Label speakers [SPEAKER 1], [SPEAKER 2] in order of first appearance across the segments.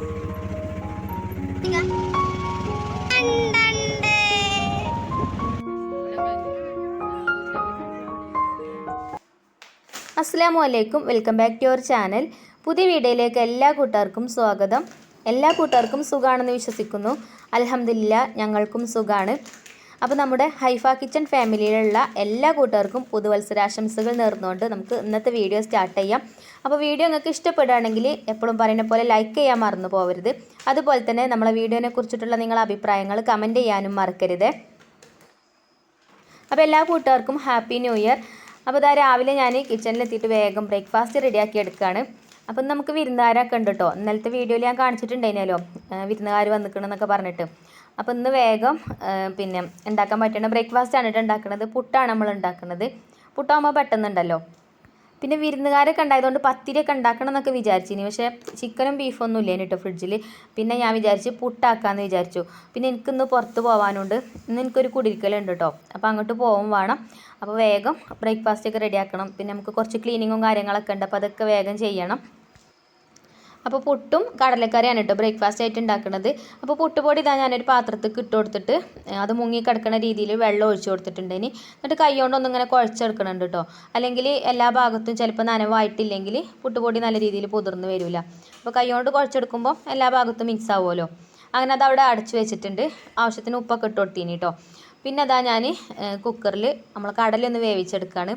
[SPEAKER 1] അസ്സാം വലൈക്കും welcome back to your channel. പുതിയ വീഡിയോയിലേക്ക് എല്ലാ കൂട്ടുകാർക്കും സ്വാഗതം. എല്ലാ കൂട്ടുകാർക്കും സുഖമാണെന്ന് വിശ്വസിക്കുന്നു. അലഹമില്ല ഞങ്ങൾക്കും സുഖമാണ് അപ്പോൾ നമ്മുടെ ഹൈഫ കിച്ചൺ ഫാമിലിയിലുള്ള എല്ലാ കൂട്ടുകാർക്കും പുതുവത്സരാശംസകൾ നേർന്നുകൊണ്ട് നമുക്ക് ഇന്നത്തെ വീഡിയോ സ്റ്റാർട്ട് ചെയ്യാം. അപ്പോൾ വീഡിയോ നിങ്ങൾക്ക് ഇഷ്ടപ്പെടുകയാണെങ്കിൽ എപ്പോഴും പറയുന്ന പോലെ ലൈക്ക് ചെയ്യാൻ മറന്നു പോകരുത് അതുപോലെ തന്നെ നമ്മളെ വീഡിയോനെ കുറിച്ചിട്ടുള്ള നിങ്ങളുടെ അഭിപ്രായങ്ങൾ കമന്റ് ചെയ്യാനും മറക്കരുത്. അപ്പോൾ എല്ലാ കൂട്ടുകാർക്കും ഹാപ്പി ന്യൂ ഇയർ അപ്പോൾ ഇതാ രാവിലെ ഞാൻ കിച്ചണിലെത്തിയിട്ട് വേഗം ബ്രേക്ക്ഫാസ്റ്റ് റെഡിയാക്കി എടുക്കുകയാണ്. അപ്പം നമുക്ക് വിരുന്നുകാരൊക്കെ ഉണ്ട് കേട്ടോ ഇന്നലത്തെ വീഡിയോയിൽ ഞാൻ കാണിച്ചിട്ടുണ്ടായിരുന്നല്ലോ. വിരുന്നുകാർ വന്നിക്കണമെന്നൊക്കെ പറഞ്ഞിട്ട്. അപ്പോൾ ഇന്ന് വേഗം പിന്നെ ഉണ്ടാക്കാൻ പറ്റുന്ന ബ്രേക്ക്ഫാസ്റ്റ് ആണ് കേട്ടോ ഉണ്ടാക്കുന്നത് പുട്ടാണ് നമ്മൾ ഉണ്ടാക്കുന്നത് പുട്ടാകുമ്പോൾ പെട്ടെന്നുണ്ടല്ലോ. പിന്നെ വിരുന്നുകാരൊക്കെ ഉണ്ടായതുകൊണ്ട് പത്തിരിയൊക്കെ ഉണ്ടാക്കണം എന്നൊക്കെ വിചാരിച്ചിനി. പക്ഷേ ചിക്കനും ബീഫും ഒന്നും കേട്ടോ ഫ്രിഡ്ജിൽ പിന്നെ ഞാൻ വിചാരിച്ച് പുട്ടാക്കാമെന്ന് വിചാരിച്ചു. പിന്നെ എനിക്കിന്ന് പുറത്ത് പോകാനുണ്ട് ഇന്ന് എനിക്കൊരു കുടിരിക്കലുണ്ട് കേട്ടോ അപ്പോൾ അങ്ങോട്ട് പോകും വേണം. അപ്പോൾ വേഗം ബ്രേക്ക്ഫാസ്റ്റ് ഒക്കെ റെഡിയാക്കണം പിന്നെ നമുക്ക് കുറച്ച് ക്ലീനിങ്ങും കാര്യങ്ങളൊക്കെ ഉണ്ട്. അപ്പോൾ അതൊക്കെ വേഗം ചെയ്യണം. അപ്പോൾ പുട്ടും കടലക്കറിയാണ് കേട്ടോ ബ്രേക്ക്ഫാസ്റ്റ് ആയിട്ട് ഉണ്ടാക്കുന്നത് അപ്പോൾ പുട്ടുപൊടി ഇതാ ഞാനൊരു പാത്രത്തിൽ ഇട്ട് കൊടുത്തിട്ട് അത് മുങ്ങി കിടക്കുന്ന രീതിയിൽ വെള്ളം ഒഴിച്ചു കൊടുത്തിട്ടുണ്ട് ഇനി. എന്നിട്ട് കൈ കൊണ്ടൊന്നും ഇങ്ങനെ കുഴച്ചെടുക്കണുണ്ട് കേട്ടോ അല്ലെങ്കിൽ എല്ലാ ഭാഗത്തും ചിലപ്പോൾ നനവായിട്ടില്ലെങ്കിൽ പുട്ടുപൊടി നല്ല രീതിയിൽ പുതിർന്ന് വരില്ല അപ്പോൾ കൈ കൊണ്ട് കുഴച്ചെടുക്കുമ്പോൾ എല്ലാ ഭാഗത്തും മിക്സ് ആവുമല്ലോ. അങ്ങനെ അത് അവിടെ അടച്ചു വെച്ചിട്ടുണ്ട്. ആവശ്യത്തിന് ഉപ്പൊക്കെ ഇട്ട് കൊടുത്തീനി കേട്ടോ പിന്നെ അതാ ഞാൻ കുക്കറിൽ നമ്മൾ കടലൊന്ന് വേവിച്ചെടുക്കുകയാണ്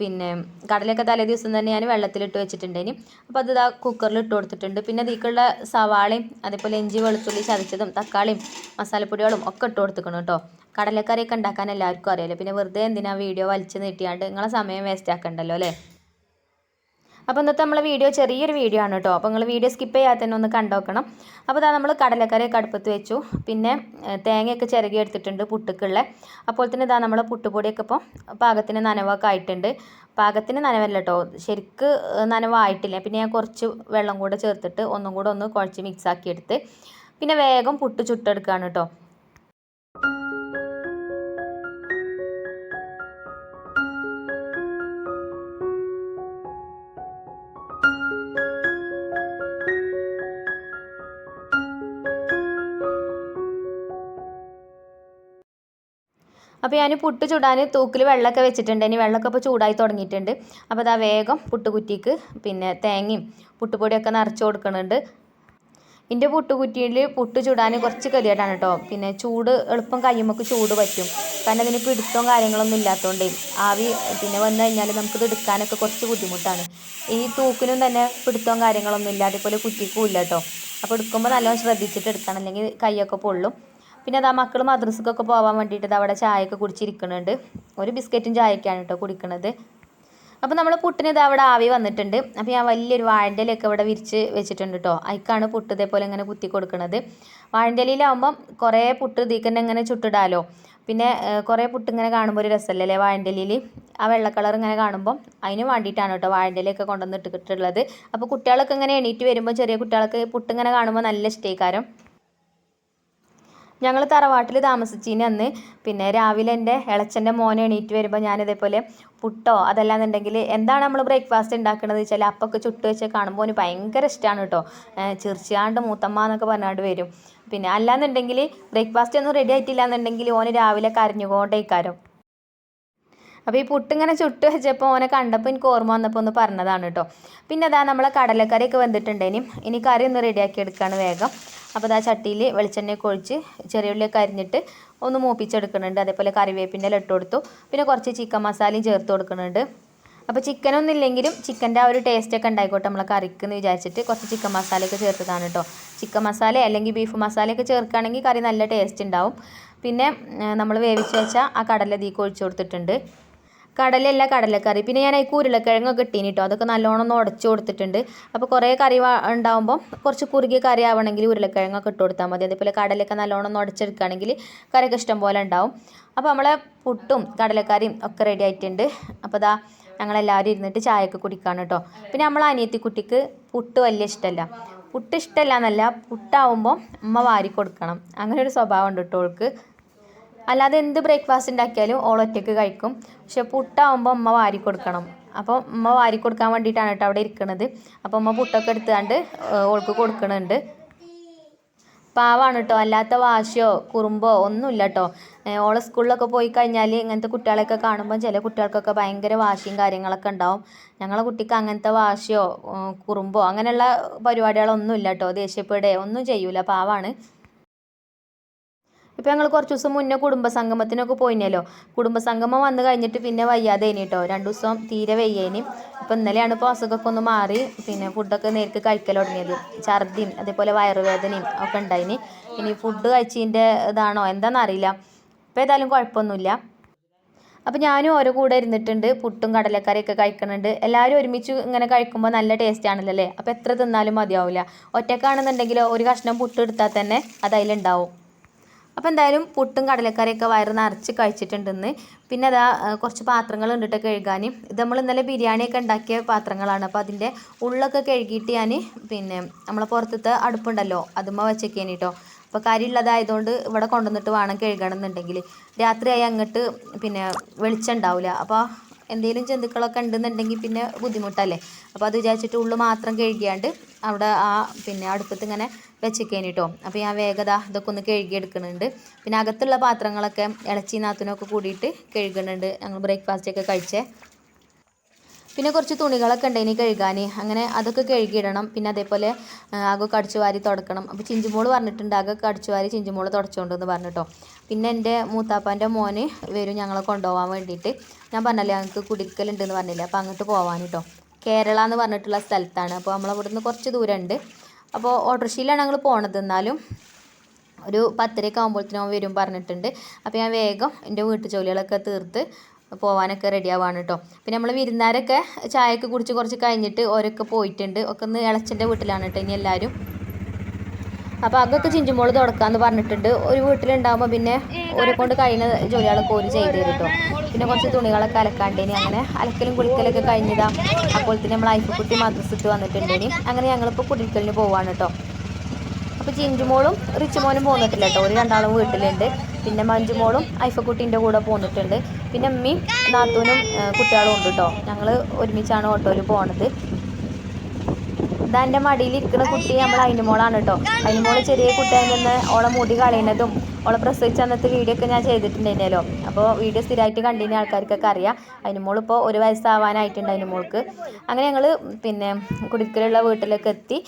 [SPEAKER 1] പിന്നെ കടലൊക്കെ തലേ ദിവസം തന്നെ ഞാൻ വെള്ളത്തിലിട്ട് വെച്ചിട്ടുണ്ടേനി. അപ്പോൾ അത് ഇതാ കുക്കറിൽ ഇട്ട് കൊടുത്തിട്ടുണ്ട്. പിന്നെ ഇതിക്കുള്ള സവാളയും അതേപോലെ ഇഞ്ചി വെളുത്തുള്ളി ചതച്ചതും തക്കാളിയും മസാലപ്പൊടികളും ഒക്കെ ഇട്ട് കൊടുത്തിക്കണം കേട്ടോ കടലക്കറിയൊക്കെ ഉണ്ടാക്കാൻ എല്ലാവർക്കും അറിയാലോ. പിന്നെ വെറുതെ എന്തിനാ വീഡിയോ വലിച്ചു നീട്ടിയാണ്ട്? നിങ്ങളെ സമയം വേസ്റ്റ് ആക്കണ്ടല്ലോ അല്ലേ? അപ്പോൾ ഇന്നത്തെ നമ്മളെ വീഡിയോ ചെറിയൊരു വീഡിയോ ആണ് കേട്ടോ. അപ്പോൾ നിങ്ങൾ വീഡിയോ സ്കിപ്പ് ചെയ്യാതെ തന്നെ ഒന്ന് കണ്ടോക്കണം അപ്പോൾ ഇതാ നമ്മൾ കടലക്കറിയൊക്കെ അടുപ്പത്ത് വെച്ചു. പിന്നെ തേങ്ങയൊക്കെ ചിരകി എടുത്തിട്ടുണ്ട് പുട്ടുക്കുള്ള. അപ്പോൾ തന്നെ ഇതാ നമ്മളെ പുട്ടുപൊടിയൊക്കെ ഇപ്പോൾ പാകത്തിന് നനവൊക്കെ ആയിട്ടുണ്ട്. പാകത്തിന് നനവല്ല കേട്ടോ. ശരിക്ക് നനവായിട്ടില്ല. പിന്നെ ഞാൻ കുറച്ച് വെള്ളം കൂടെ ചേർത്തിട്ട് ഒന്നും കൂടെ ഒന്ന് കുഴച്ച് മിക്സ് ആക്കി എടുത്ത് പിന്നെ വേഗം പുട്ട് ചുട്ടെടുക്കുകയാണ് കേട്ടോ. അപ്പോൾ ഞാൻ പുട്ട് ചുടാൻ തൂക്കിൽ വെള്ളമൊക്കെ വെച്ചിട്ടുണ്ട്. ഇനി വെള്ളമൊക്കെ ഇപ്പോൾ ചൂടായി തുടങ്ങിയിട്ടുണ്ട്. അപ്പോൾ അതാ വേഗം പുട്ട് കുറ്റിക്ക് പിന്നെ തേങ്ങയും പുട്ടുപൊടിയൊക്കെ നിറച്ച് കൊടുക്കുന്നുണ്ട് എന്റെ പുട്ടുകുറ്റിയിൽ പുട്ട് ചുടാൻ കുറച്ച് കതിയായിട്ടാണ് കേട്ടോ. പിന്നെ ചൂട് എളുപ്പം കഴിയുമ്പോൾ ചൂട് പറ്റും. കാരണം അതിന് പിടുത്തവും കാര്യങ്ങളൊന്നും ഇല്ലാത്തതുകൊണ്ട് ആവി പിന്നെ വന്നു കഴിഞ്ഞാൽ നമുക്കിത് എടുക്കാനൊക്കെ കുറച്ച് ബുദ്ധിമുട്ടാണ്. ഈ തൂക്കിനും തന്നെ പിടുത്തവും കാര്യങ്ങളൊന്നും ഇല്ല അതേപോലെ കുറ്റിക്കും ഇല്ല കേട്ടോ. അപ്പോൾ എടുക്കുമ്പോൾ നല്ലോണം ശ്രദ്ധിച്ചിട്ട് എടുക്കണം. അല്ലെങ്കിൽ കൈയൊക്കെ പൊള്ളും. പിന്നെ അതാ മക്കൾ മദ്രസക്കൊക്കെ പോകാൻ വേണ്ടിയിട്ട് അവിടെ ചായയൊക്കെ കുടിച്ചിരിക്കുന്നുണ്ട് ഒരു ബിസ്ക്കറ്റും ചായയൊക്കെയാണ് കേട്ടോ കുടിക്കണത്. അപ്പോൾ നമ്മൾ പുട്ടിന് ഇത് അവിടെ ആവി വന്നിട്ടുണ്ട്. അപ്പോൾ ഞാൻ വലിയൊരു വാഴന്റെ ഇവിടെ വിരിച്ച് വെച്ചിട്ടുണ്ട് കേട്ടോ അതിക്കാണ് പുട്ട് ഇതേപോലെ ഇങ്ങനെ കുത്തി കൊടുക്കുന്നത് വാഴന്റെ കുറേ പുട്ട് ഇതിൽ ഇങ്ങനെ ചുട്ടിടാലോ. പിന്നെ കുറേ പുട്ട് ഇങ്ങനെ കാണുമ്പോൾ ഒരു രസമല്ലേ അല്ലേ ആ വെള്ള കളർ ഇങ്ങനെ കാണുമ്പോൾ അതിന് വേണ്ടിയിട്ടാണ് കേട്ടോ വാഴന്റെ ഇലയൊക്കെ കൊണ്ടുവന്ന് ഇട്ടിട്ടുള്ളത്. അപ്പോൾ കുട്ടികളൊക്കെ ഇങ്ങനെ എണീറ്റ് വരുമ്പോൾ ചെറിയ കുട്ടികൾക്ക് പുട്ട് ഇങ്ങനെ കാണുമ്പോൾ നല്ല ഇഷ്ടേക്കാരം ഞങ്ങൾ തറവാട്ടിൽ താമസിച്ചതിന് അന്ന്. പിന്നെ രാവിലെ എന്റെ ഇളച്ചന്റെ മോനെ എണീറ്റ് വരുമ്പോൾ ഞാൻ ഇതേപോലെ പുട്ടോ അതല്ലാന്നുണ്ടെങ്കിൽ എന്താണ് നമ്മൾ ബ്രേക്ക്ഫാസ്റ്റ് ഉണ്ടാക്കുന്നത് വെച്ചാൽ അപ്പൊക്കെ ചുട്ട് വെച്ച് കാണുമ്പോൾ അവന് ഭയങ്കര ഇഷ്ടമാണ് കേട്ടോ ചിർച്ചാണ്ട് മൂത്തമ്മ എന്നൊക്കെ പറഞ്ഞാണ്ട് വരും. പിന്നെ അല്ലാന്നുണ്ടെങ്കിൽ ബ്രേക്ക്ഫാസ്റ്റ് ഒന്നും റെഡി ആയിട്ടില്ല എന്നുണ്ടെങ്കിൽ ഓന് രാവിലെ കരഞ്ഞുകൊണ്ടേക്കാരം. അപ്പോൾ ഈ പുട്ടിങ്ങനെ ചുട്ട് വെച്ചപ്പോൾ ഓനെ കണ്ടപ്പോൾ എനിക്ക് ഓർമ്മ വന്നപ്പോൾ ഒന്ന് പറഞ്ഞതാണ് കേട്ടോ. പിന്നെ അതാ നമ്മളെ കടലക്കറിയൊക്കെ ഒക്കെ ഇനി ഇനി കറി ഒന്ന് റെഡിയാക്കി എടുക്കുകയാണ് വേഗം. അപ്പോൾ അതാ ചട്ടിയിൽ വെളിച്ചെണ്ണയൊക്കെ ഒഴിച്ച് ചെറിയ ഉള്ളിയൊക്കെ അരിഞ്ഞിട്ട് ഒന്ന് മൂപ്പിച്ചെടുക്കുന്നുണ്ട്. അതേപോലെ കറിവേപ്പിന്റെ ഇട്ട് കൊടുത്തു. പിന്നെ കുറച്ച് ചിക്കൻ മസാലയും ചേർത്ത് കൊടുക്കുന്നുണ്ട്. അപ്പോൾ ചിക്കനൊന്നും ഇല്ലെങ്കിലും ചിക്കന്റെ ആ ഒരു ടേസ്റ്റ് ഒക്കെ ഉണ്ടായിക്കോട്ടെ നമ്മളെ കറിക്ക് എന്ന് വിചാരിച്ചിട്ട് കുറച്ച് ചിക്കൻ മസാലയൊക്കെ ചേർത്തതാണ് കേട്ടോ. ചിക്കൻ മസാല അല്ലെങ്കിൽ ബീഫ് മസാലയൊക്കെ ചേർക്കുകയാണെങ്കിൽ കറി നല്ല ടേസ്റ്റ് ഉണ്ടാവും. പിന്നെ നമ്മൾ വേവിച്ച് വെച്ച ആ കടല തീക്ക് ഒഴിച്ചു കൊടുത്തിട്ടുണ്ട്. കടലല്ല കടലക്കറി. പിന്നെ ഞാൻ അതിൽ ഉരുളക്കിഴങ്ങൊക്കെ ഇട്ടീനി കേട്ടോ അതൊക്കെ നല്ലോണം ഒന്ന് ഉടച്ചു കൊടുത്തിട്ടുണ്ട്. അപ്പോൾ കുറേ കറി ഉണ്ടാകുമ്പോൾ കുറച്ച് കുറുകിയ കറി ആവണമെങ്കിൽ ഉരുളക്കിഴങ്ങൊക്കെ ഇട്ട് കൊടുത്താൽ മതി. അതേപോലെ കടലൊക്കെ നല്ലോണം ഒന്ന് ഉടച്ചെടുക്കുകയാണെങ്കിൽ കറിയൊക്കെ ഇഷ്ടം പോലെ ഉണ്ടാവും. അപ്പോൾ നമ്മളെ പുട്ടും കടലക്കറിയും ഒക്കെ റെഡി ആയിട്ടുണ്ട്. അപ്പോൾ ദാ ഞങ്ങളെല്ലാവരും ഇരുന്നിട്ട് ചായയൊക്കെ കുടിക്കാണ് കേട്ടോ പിന്നെ നമ്മളെ അനിയത്തി കുട്ടിക്ക് പുട്ട് വലിയ ഇഷ്ടമല്ല പുട്ട് ഇഷ്ടമല്ല എന്നല്ല പുട്ടാവുമ്പോൾ അമ്മ വാരി കൊടുക്കണം. അങ്ങനെ ഒരു സ്വഭാവം ഉണ്ട് കേട്ടോ അല്ലാതെ എന്ത് ബ്രേക്ക്ഫാസ്റ്റ് ഉണ്ടാക്കിയാലും ഓൾ ഒറ്റയ്ക്ക് കഴിക്കും. പക്ഷെ പുട്ടാവുമ്പോൾ അമ്മ വാരി കൊടുക്കണം. അപ്പോൾ അമ്മ വാരി കൊടുക്കാൻ വേണ്ടിയിട്ടാണ് കേട്ടോ അവിടെ ഇരിക്കുന്നത് അപ്പോൾ അമ്മ പുട്ടൊക്കെ എടുത്തുകൊണ്ട് ഓൾക്ക് കൊടുക്കണുണ്ട്. പാവാണ് കേട്ടോ. അല്ലാത്ത വാശിയോ കുറുമ്പോ ഒന്നുമില്ല കേട്ടോ. ഓളെ സ്കൂളിലൊക്കെ പോയി കഴിഞ്ഞാൽ ഇങ്ങനത്തെ കുട്ടികളെയൊക്കെ കാണുമ്പോൾ ചില കുട്ടികൾക്കൊക്കെ ഭയങ്കര വാശിയും കാര്യങ്ങളൊക്കെ ഉണ്ടാവും. ഞങ്ങളെ കുട്ടിക്ക് അങ്ങനത്തെ വാശിയോ കുറുമ്പോ അങ്ങനെയുള്ള പരിപാടികളൊന്നുമില്ല കേട്ടോ. ദേഷ്യപ്പെടുകയോ ഒന്നും ചെയ്യൂല. പാവാണ്. ഇപ്പം ഞങ്ങൾ കുറച്ച് ദിവസം മുന്നേ കുടുംബസംഗമത്തിനൊക്കെ പോയിനല്ലോ. കുടുംബസംഗമം വന്നു കഴിഞ്ഞിട്ട് പിന്നെ വയ്യാതെ കേട്ടോ രണ്ട് ദിവസം തീരെ വയ്യേനി ഇപ്പം ഇന്നലെയാണ് ഇപ്പോൾ അസുഖമൊക്കെ ഒന്ന് മാറി. പിന്നെ ഫുഡൊക്കെ നേരിട്ട് കഴിക്കൽ തുടങ്ങിയത്. ഛർദിയും അതേപോലെ വയറുവേദനയും ഒക്കെ ഉണ്ടായിനി. ഇനി ഫുഡ് കഴിച്ചതിന്റെ ഇതാണോ? എന്താണെന്നറിയില്ല ഇപ്പം ഏതായാലും കുഴപ്പമൊന്നുമില്ല. അപ്പോൾ ഞാനും ഓരോ കൂടെ ഇരുന്നിട്ടുണ്ട്. പുട്ടും കടലക്കറിയൊക്കെ കഴിക്കുന്നുണ്ട് എല്ലാവരും ഒരുമിച്ച് ഇങ്ങനെ കഴിക്കുമ്പോൾ നല്ല ടേസ്റ്റ് ആണല്ലോ അല്ലേ? അപ്പോൾ എത്ര തിന്നാലും മതിയാവില്ല ഒറ്റക്കാണെന്നുണ്ടെങ്കിൽ ഒരു കഷ്ണം പുട്ട് എടുത്താൽ തന്നെ അത് അതിലുണ്ടാവും അപ്പോൾ എന്തായാലും പുട്ടും കടലക്കറിയൊക്കെ വയറ് നിറച്ച് കഴിച്ചിട്ടുണ്ടെന്ന്. പിന്നെ അതാ കുറച്ച് പാത്രങ്ങൾ ഉണ്ടിട്ട് കഴുകാൻ. ഇത് നമ്മൾ ഇന്നലെ ബിരിയാണിയൊക്കെ ഉണ്ടാക്കിയ പാത്രങ്ങളാണ്. അപ്പോൾ അതിന്റെ ഉള്ളൊക്കെ കഴുകിയിട്ട് ഞാൻ പിന്നെ നമ്മളെ പുറത്തത്തെ അടുപ്പുണ്ടല്ലോ അതുമ്മ വെച്ചേക്കാൻ കേട്ടോ അപ്പോൾ കരി ഉള്ളതായതുകൊണ്ട് ഇവിടെ കൊണ്ടുവന്നിട്ട് വേണം കഴുകണം എന്നുണ്ടെങ്കിൽ രാത്രിയായി അങ്ങോട്ട് പിന്നെ വെളിച്ചം ഉണ്ടാവില്ല അപ്പോൾ എന്തെങ്കിലും ജന്തുക്കളൊക്കെ ഉണ്ടെന്നുണ്ടെങ്കിൽ പിന്നെ ബുദ്ധിമുട്ടല്ലേ? അപ്പോൾ അത് വിചാരിച്ചിട്ട് ഉള്ളു മാത്രം കഴുകിയാണ്ട് അവിടെ ആ പിന്നെ അടുപ്പത്ത് ഇങ്ങനെ വെച്ച് കേട്ടോ അപ്പോൾ ഞാൻ വേഗത ഇതൊക്കെ ഒന്ന് കഴുകിയെടുക്കുന്നുണ്ട്. പിന്നെ അകത്തുള്ള പാത്രങ്ങളൊക്കെ ഇളച്ചി നാത്തിനൊക്കെ കൂടിയിട്ട് കഴുകുന്നുണ്ട്. ഞങ്ങൾ ബ്രേക്ക്ഫാസ്റ്റ് ഒക്കെ കഴിച്ചേ. പിന്നെ കുറച്ച് തുണികളൊക്കെ ഉണ്ട് ഇനി കഴുകാൻ അങ്ങനെ അതൊക്കെ കഴുകിയിടണം. പിന്നെ അതേപോലെ ആകെ കടിച്ചു വാരി തുടക്കണം. അപ്പോൾ ചിഞ്ചുമോൾ പറഞ്ഞിട്ടുണ്ട് ആകെ അടിച്ചു വാരി ചിഞ്ചുമോൾ തുടച്ചുകൊണ്ടെന്ന് പറഞ്ഞിട്ടോ. പിന്നെ എന്റെ മൂത്താപ്പാന്റെ മോന് വരും ഞങ്ങളെ കൊണ്ടുപോകാൻ വേണ്ടിയിട്ട്. ഞാൻ പറഞ്ഞല്ലേ ഞങ്ങൾക്ക് കുടിക്കലുണ്ടെന്ന് പറഞ്ഞില്ല അപ്പോൾ അങ്ങോട്ട് പോകാൻ കേട്ടോ കേരള എന്ന് പറഞ്ഞിട്ടുള്ള സ്ഥലത്താണ്. അപ്പോൾ നമ്മളിവിടുന്ന് കുറച്ച് ദൂരമുണ്ട്. അപ്പോൾ ഓട്ടോറിക്ഷയിലാണ് ഞങ്ങൾ പോണത്. എന്നാലും ഒരു പത്തരയൊക്കെ ആകുമ്പോഴത്തേനും വരും പറഞ്ഞിട്ടുണ്ട്. അപ്പോൾ ഞാൻ വേഗം എന്റെ വീട്ടു ജോലികളൊക്കെ തീർത്ത് പോകാനൊക്കെ ആവാണ് കേട്ടോ പിന്നെ നമ്മൾ വിരുന്നാരൊക്കെ ചായയൊക്കെ കുടിച്ച് കുറച്ച് കഴിഞ്ഞിട്ട് ഓരൊക്കെ പോയിട്ടുണ്ട്. ഒക്കെ ഒന്ന് ഇളച്ചന്റെ വീട്ടിലാണ് കേട്ടോ ഇനി എല്ലാവരും അപ്പോൾ അതൊക്കെ ചിഞ്ചുമോൾ തുടക്കാന്ന് പറഞ്ഞിട്ടുണ്ട്. ഒരു വീട്ടിലുണ്ടാകുമ്പോൾ പിന്നെ ഓരെ കൊണ്ട് കഴിയുന്ന ജോലികളൊക്കെ ചെയ്ത് തരും കേട്ടോ പിന്നെ കുറച്ച് തുണികളൊക്കെ അലക്കാണ്ടേനി. അങ്ങനെ അലക്കലും കുളിക്കലൊക്കെ കഴിഞ്ഞതാ. അപ്പോൾ തന്നെ നമ്മൾ ഐഫക്കുട്ടി മദ്രസ് വന്നിട്ടുണ്ട് വന്നിട്ടുണ്ടേനി. അങ്ങനെ ഞങ്ങളിപ്പോൾ കുടിക്കലിന് പോവാണ് കേട്ടോ അപ്പോൾ ചിഞ്ചുമോളും റിച്ചുമോനും പോന്നിട്ടില്ല കേട്ടോ ഒരു രണ്ടാളും വീട്ടിലുണ്ട്. പിന്നെ മഞ്ജുമോളും ഐഫക്കുട്ടീന്റെ കൂടെ പോന്നിട്ടുണ്ട്. പിന്നെ അമ്മയും നാത്തൂനും കുട്ടികളും ഉണ്ട് കേട്ടോ ഞങ്ങൾ ഒരുമിച്ചാണ് ഓട്ടോയിൽ പോണത്. ഇതാ എന്റെ മടിയിലിരിക്കുന്ന കുട്ടി നമ്മൾ അതിനുമോളാണ് കേട്ടോ അതിനുമോൾ ചെറിയ കുട്ടിയിൽ നിന്ന് ഓളെ മുടി കളയുന്നതും ഓളെ പ്രസവിച്ച അന്നത്തെ വീഡിയോ ഒക്കെ ഞാൻ ചെയ്തിട്ടുണ്ടായിരുന്നല്ലോ. അപ്പോൾ വീഡിയോ സ്ഥിരമായിട്ട് കണ്ടിരുന്ന ആൾക്കാർക്കൊക്കെ അറിയാം. അതിനുമോൾ ഇപ്പോൾ ഒരു വയസ്സാവാനായിട്ടുണ്ട് അതിനുമോൾക്ക് അങ്ങനെ ഞങ്ങൾ പിന്നെ കുടിക്കലുള്ള വീട്ടിലേക്ക് എത്തി.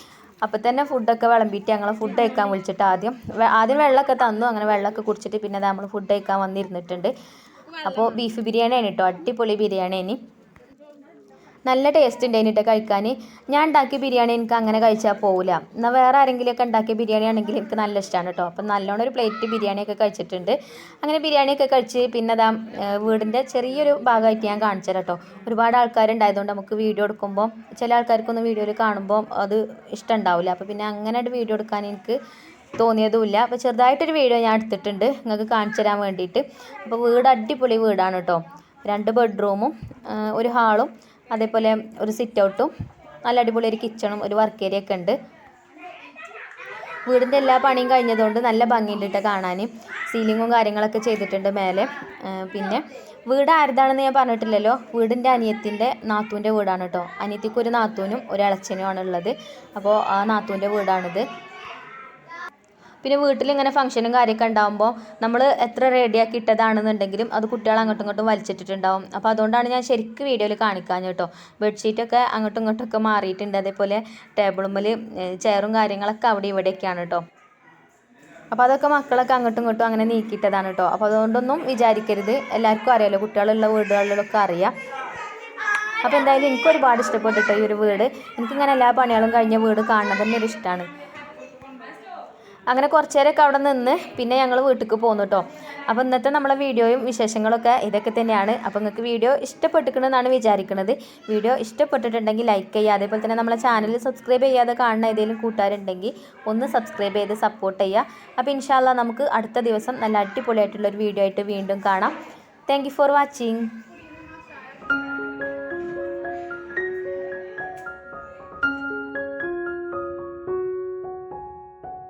[SPEAKER 1] അപ്പം തന്നെ ഫുഡൊക്കെ വിളമ്പിയിട്ട് ഞങ്ങൾ ഫുഡ് കഴിക്കാൻ വിളിച്ചിട്ട് ആദ്യം ആദ്യം വെള്ളമൊക്കെ തന്നു. അങ്ങനെ വെള്ളമൊക്കെ കുടിച്ചിട്ട് പിന്നെ നമ്മൾ ഫുഡ് കഴിക്കാൻ വന്നിരുന്നിട്ടുണ്ട്. അപ്പോൾ ബീഫ് ബിരിയാണിയാണ് കേട്ടോ അടിപൊളി ബിരിയാണി ബിരിയാണിയാണ്. നല്ല ടേസ്റ്റ് ഉണ്ട് കേട്ടോ കഴിക്കാൻ ഞാൻ ഉണ്ടാക്കിയ ബിരിയാണി എനിക്ക് അങ്ങനെ കഴിച്ചാൽ പോകില്ല എന്നാൽ വേറെ ആരെങ്കിലുമൊക്കെ ഉണ്ടാക്കിയ ബിരിയാണി ആണെങ്കിൽ എനിക്ക് നല്ല ഇഷ്ടമാണ് കേട്ടോ അപ്പം നല്ലോണം ഒരു പ്ലേറ്റ് ബിരിയാണിയൊക്കെ കഴിച്ചിട്ടുണ്ട്. അങ്ങനെ ബിരിയാണിയൊക്കെ കഴിച്ച് പിന്നെ അതാ വീടിന്റെ ചെറിയൊരു ഭാഗമായിട്ട് ഞാൻ കാണിച്ചു കേട്ടോ ഒരുപാട് ആൾക്കാരുണ്ടായതുകൊണ്ട് നമുക്ക് വീഡിയോ എടുക്കുമ്പോൾ ചില ആൾക്കാർക്കൊന്നും വീഡിയോയിൽ കാണുമ്പോൾ അത് ഇഷ്ടമുണ്ടാവില്ല അപ്പോൾ പിന്നെ അങ്ങനെ വീഡിയോ എടുക്കാൻ എനിക്ക് തോന്നിയതുമില്ല. അപ്പോൾ ചെറുതായിട്ടൊരു വീഡിയോ ഞാൻ എടുത്തിട്ടുണ്ട്. നിങ്ങൾക്ക് കാണിച്ചു തരാൻ വേണ്ടിയിട്ട്. അപ്പോൾ വീട് അടിപൊളി വീടാണ് കേട്ടോ രണ്ട് ബെഡ്റൂമും ഒരു ഹാളും അതേപോലെ ഒരു സിറ്റ് ഔട്ടും നല്ല അടിപൊളി ഒരു കിച്ചണും ഒരു വർക്ക് ഏരിയ ഒക്കെ ഉണ്ട്. വീടിന്റെ എല്ലാ പണിയും കഴിഞ്ഞതുകൊണ്ട് നല്ല ഭംഗിയുണ്ട് കേട്ടോ കാണാൻ സീലിങ്ങും കാര്യങ്ങളൊക്കെ ചെയ്തിട്ടുണ്ട് മേലെ. പിന്നെ വീട് ആരുതാണെന്ന് ഞാൻ പറഞ്ഞിട്ടില്ലല്ലോ. വീടിന്റെ അനിയത്തിന്റെ നാത്തൂന്റെ വീടാണ് കേട്ടോ അനിയത്തിക്ക് ഒരു നാത്തൂനും ഒരു ഇളച്ചനുമാണ് ഉള്ളത്. അപ്പോൾ ആ നാത്തൂന്റെ വീടാണിത്. പിന്നെ വീട്ടിൽ ഇങ്ങനെ ഫംഗ്ഷനും കാര്യമൊക്കെ ഉണ്ടാകുമ്പോൾ നമ്മൾ എത്ര റെഡിയാക്കി ഇട്ടതാണെന്നുണ്ടെങ്കിലും അത് കുട്ടികൾ അങ്ങോട്ടും ഇങ്ങോട്ടും വലിച്ചിട്ടിട്ടുണ്ടാവും. അപ്പോൾ അതുകൊണ്ടാണ് ഞാൻ ശരിക്കും വീഡിയോയിൽ കാണിക്കാൻ കേട്ടോ ബെഡ്ഷീറ്റൊക്കെ അങ്ങോട്ടും ഇങ്ങോട്ടൊക്കെ മാറിയിട്ടുണ്ട്. അതേപോലെ ടേബിളുമ്മൽ ചെയറും കാര്യങ്ങളൊക്കെ അവിടെ ഇവിടെയൊക്കെയാണ് കേട്ടോ അപ്പോൾ അതൊക്കെ മക്കളൊക്കെ അങ്ങോട്ടും ഇങ്ങോട്ടും അങ്ങനെ നീക്കിയിട്ടതാണ് കേട്ടോ അപ്പോൾ അതുകൊണ്ടൊന്നും വിചാരിക്കരുത്. എല്ലാവർക്കും അറിയാമല്ലോ കുട്ടികളുള്ള വീടുകളിലൊക്കെ അറിയാം. അപ്പോൾ എന്തായാലും എനിക്ക് ഒരുപാട് ഇഷ്ടപ്പെട്ടിട്ടോ ഈ ഒരു വീട്. എനിക്കിങ്ങനെ എല്ലാ പണികളും കഴിഞ്ഞ വീട് കാണുന്നത് തന്നെ ഒരു ഇഷ്ടമാണ് അങ്ങനെ കുറച്ച് നേരമൊക്കെ അവിടെ നിന്ന് പിന്നെ ഞങ്ങൾ വീട്ടിലേക്ക് പോന്നു കേട്ടോ അപ്പോൾ ഇന്നത്തെ നമ്മളെ വീഡിയോയും വിശേഷങ്ങളൊക്കെ ഇതൊക്കെ തന്നെയാണ്. അപ്പോൾ നിങ്ങൾക്ക് വീഡിയോ ഇഷ്ടപ്പെട്ടിരിക്കണമെന്നാണ് വിചാരിക്കുന്നത് വീഡിയോ ഇഷ്ടപ്പെട്ടിട്ടുണ്ടെങ്കിൽ ലൈക്ക് ചെയ്യുക. അതേപോലെ തന്നെ നമ്മളെ ചാനൽ സബ്സ്ക്രൈബ് ചെയ്യാതെ കാണുന്ന ഏതെങ്കിലും കൂട്ടുകാരുണ്ടെങ്കിൽ ഒന്ന് സബ്സ്ക്രൈബ് ചെയ്ത് സപ്പോർട്ട് ചെയ്യുക. അപ്പോൾ ഇൻഷാല്ല നമുക്ക് അടുത്ത ദിവസം നല്ല അടിപൊളിയായിട്ടുള്ളൊരു വീഡിയോ ആയിട്ട് വീണ്ടും കാണാം. Thank for watching